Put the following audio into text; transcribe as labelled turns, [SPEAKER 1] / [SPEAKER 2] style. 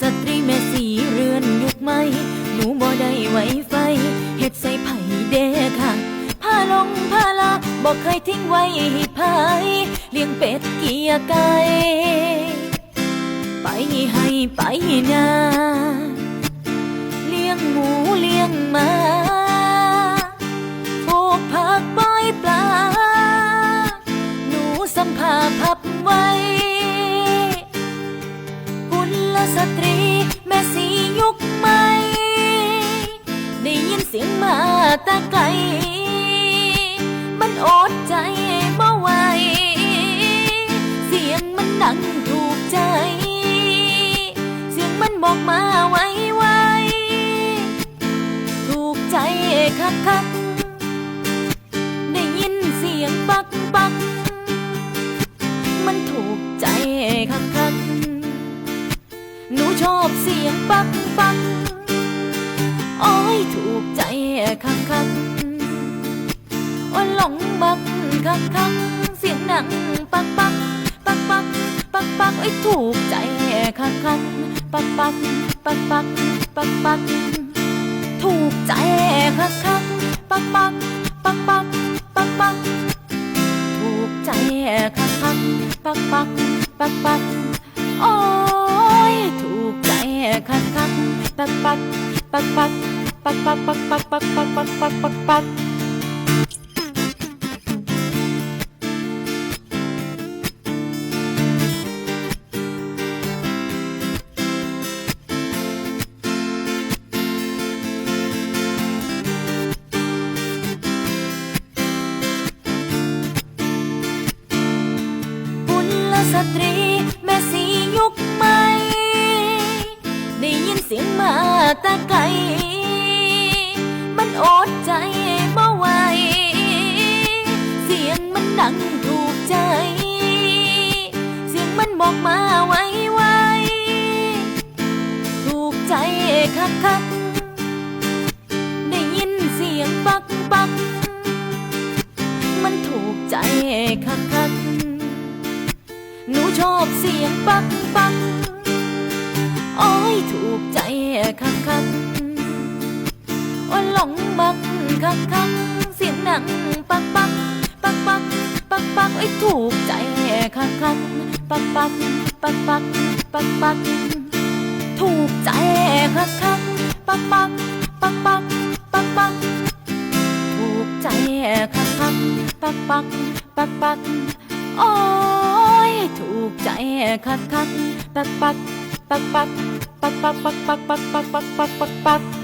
[SPEAKER 1] สตรีแม่สีเรือนยุคใหม่หนูบ่ได้ไว้ไฟเฮ็ดใส่ไผ่เด้ค่ะผ้าลงผ้าลาบอกเคยทิ้งไว้ให้พายเลี้ยงเป็ดเกียไก่ไปให้ไปนาเลี้ยงหมูเลี้ยงมาปลูกผักปล่อยปลา หนูสัมภาพับไว้ สียุคใหม ได้ยินเสียงมาตะไกล มันอดใจบ่ไหว เสียงมันดังถูกใจ เสียงมันบอกมาไวไวถูกใจคักคักได้ยินเสียงปักปักมันถูกใจคักคัก หนูชอบเสียงปักปักโอ้ยถูกใจคักคักๆโอ้ยหลงมักคักคักเสียงหนังปักปักปักปักปักปักโอ้ยถูกใจคักคักปักปักปักปักปักปักถูกใจคักคักปักปักปักปักปักปักถูกใจคักคักปักปักปักปักโอ้ยถูก ใจคักคักปักปักปักปักปักปัก มาแตะไกล มันอดใจบ่ไหว เสียงมันดังถูกใจ เสียงมันบอกมาไวไวถูกใจคักคักได้ยินเสียงปักปัก มันถูกใจคักคักหนูชอบเสียงปักปัก โอ้ยถูกใจคัก คักคักเสียงหนังปักปักปักปักปักปักโอ้ถูกใจคักคักปักปักปักปักปักปักถูกใจคักคักปักปักปักปักปักปักถูกใจคักคักปักปักปักปักโอ้ยถูกใจคักคักปักปักปักปักปักปักปักปักปักปักปักปักปักปัก